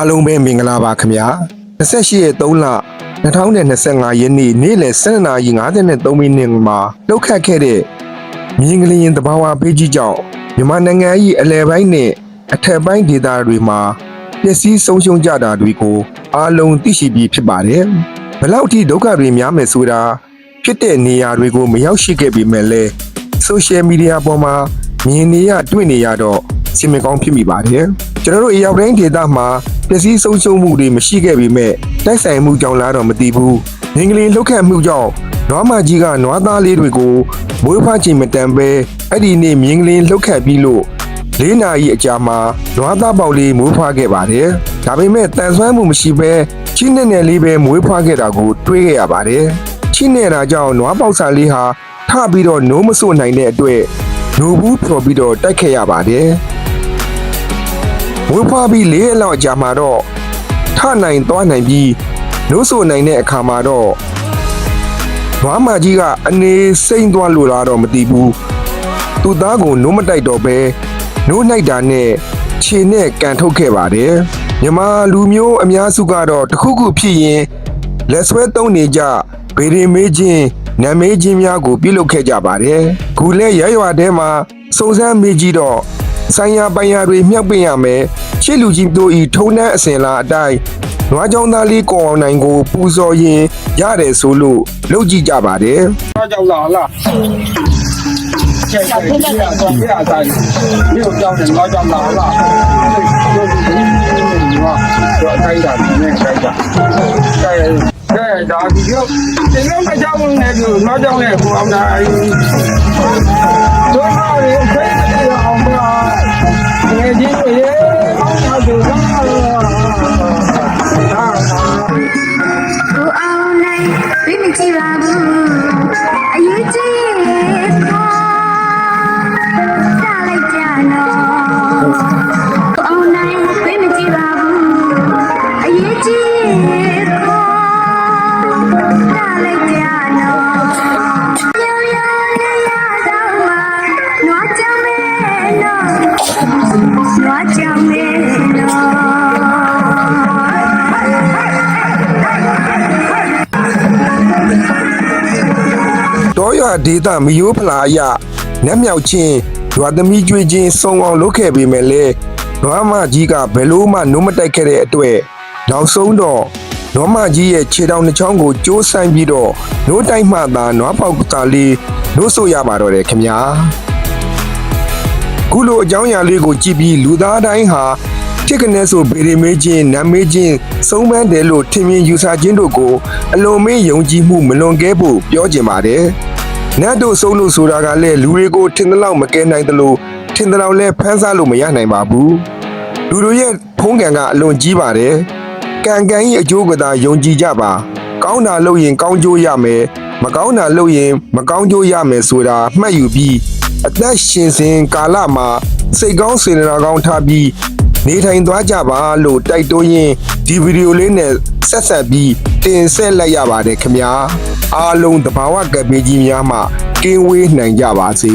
အားလုံးပဲမင်္ဂလာပါခင်ဗျာ28ရက်3လ2025ရက်နေ့နေ့လယ်12:53မိနစ်မှာလှုပ်ခတ်ခဲ့တဲ့မြင်းကလေးရင်တဘာဝပေးကြီးကြောင့်မြန်မာနိုင်ငံ၏အလဲပိုင်းနဲ့အထက်ပိုင်းဒေသတွေမှာပျက်စီးဆုံးရှုံးကြတာတွေကိုအားလုံးသိရှိပြီးဖြစ်ပါတယ်ဘယ်လောက်ထိဒုက္ခတွေများမယ်ဆိုတာဖြစ်တဲ့နေရာတွေကိုမရောက်ရှိခဲ့ပေမဲ့လည်းဆိုရှယ်မီဒီယာပေါ်မှာမြင်နေရတွေ့နေရတော့စင်မကောင်းဖြစ်မိပါတယ် ကျွန်တော်တို့အရောက်တိုင်းဒေသမှာပျက်စီးဆုံးရှုံးမှုတွေမရှိခဲ့ပေမဲ့တိုက်ဆိုင်မှုကြောင့်လားတော့မသိဘူးငင်းကလေးလှုပ်ခတ်မှုကြောင့်နွားမကြီးကနွားသားလေးတွေကိုမွေးဖွားချိန်မတန်ပဲအဲ့ဒီနေ့မြင်းကလေးလှုပ်ခတ်ပြီးလို့လေးနာရီအကြာမှာနွားသားပေါက်လေးမွေးဖွားခဲ့ပါတယ်ဒါပေမဲ့တန်ဆွမ်းမှုမရှိဘဲချင်းနဲ့နဲ့လေးပဲမွေးဖွားခဲ့တာကိုတွေးခဲ့ရပါတယ်ချင်းနေတာကြောင့်နွားပေါက်စာလေးဟာထပြီးတော့နိုးမစို့နိုင်တဲ့အတွက်နိုးဘူးဖြော်ပြီးတော့တိုက်ခဲ့ရပါတယ် ဝေးဖွားပြီးလေးရက်လောက်အကြာမှာတော့ထနိုင်သွားနိုင်ပြီးနိုးဆိုနိုင်တဲ့အခါမှာတော့နွားမကြီးကအနေစိမ့်သွားလို့လားတော့မသိဘူးသူသားကိုနိုးမတိုက်တော့ပဲနိုးနိုင်တာနဲ့ခြေနဲ့ကန်ထုတ်ခဲ့ပါတယ်မြမလူမျိုးအများစုကတော့တခုခုဖြစ်ရင်လက်ဆွဲသုံးနေကြဗေဒင်မေးချင်းနာမေးချင်းများကိုပြုလုပ်ခဲ့ကြပါတယ်ခုလဲရရွာထဲမှာစုံစမ်းမေးကြည့်တော့ ဆိုင်ရာပိုင်ရာတွေမြှောက်ပင့်ရမယ်ချစ်လူကြီးတို့ဤထုံနှန်းအစဉ်လာအတိုင်းနွားကြောင်သားလေးကိုအောင်နိုင်ကိုပူဇော်ရင်ရတယ်ဆိုလို့လုပ်ကြည့်ကြပါတယ်။နွားကြောင်လားလား။ကျေကျေကျေကျေတိုင်းမြို့ကြောင်နဲ့နွားကြောင်လားလား။တို့ဒီနွားတို့အတိုင်းတာနဲ့ခိုင်းတာ။ခိုင်းကဲဒါဒီရောတင်တော့မကြောင်နဲ့ဒီနွားကြောင်နဲ့ကိုအောင်နိုင်တို့နွားရေ ရေကြီးရေအောက်ကိုလာတော့ဒါဘူအောင်နိုင်ပြင်းကြည့်ပါဘူးအရေးကြီးအောင်နိုင်ပြင်းကြည့်ပါဘူးအရေးကြီး ဒေသမယိုးဖလာအရနတ်မြောက်ချင်းရွာသမီးကျွေးချင်းစုံအောင်လုပ်ခဲ့ပေမဲ့လည်းနွားမကြီးကဘယ်လို့မှနိုးမတိုက်ခဲ့တဲ့အတွက်နောက်ဆုံးတော့နွားမကြီးရဲ့ခြေထောက်နှချောင်းကိုကျိုးဆိုင်ပြီးတော့နိုးတိုက်မှသာနွားပေါက်သားလေးနိုးဆိုရပါတော့တယ်ခင်ဗျာခုလိုအကြောင်းအရာလေးကိုကြည့်ပြီးလူသားတိုင်းဟာဖြစ်ကနေဆိုဗေဒမေးချင်းနတ်မေးချင်းစုံပန်းတယ်လို့ထင်မြင်ယူဆခြင်းတို့ကိုအလွန်မေးယုံကြည်မှုမလွန်ကဲဖို့ပြောကျင်ပါတယ်။ နတ်တို့ဆုံးလို့ဆိုတာကလည်းလူတွေကိုထင်သလောက်မကဲနိုင်သလိုထင်သလောက်လည်းဖမ်းဆလို့မရနိုင်ပါဘူး။လူတို့ရဲ့ဖုံးကံကအလွန်ကြီးပါတယ်။ကံကံ၏အကျိုးကသာယုံကြည်ကြပါ။ကောင်းတာလုပ်ရင်ကောင်းကျိုးရမယ်။မကောင်းတာလုပ်ရင်မကောင်းကျိုးရမယ်ဆိုတာမှတ်ယူပြီးအသက်ရှင်စဉ်ကာလမှာစိတ်ကောင်းစေတနာကောင်းထားပြီး နေထိုင်သွားကြပါလို့တိုက်တွန်းရင်းဒီဗီဒီယိုလေးနဲ့ဆက်ဆက်ပြီးတင်ဆက်လိုက်ရပါတယ်ခင်ဗျာအားလုံးတဘာဝကပ်ပေးကြီးများမှကင်းဝေးနိုင်ကြပါစေ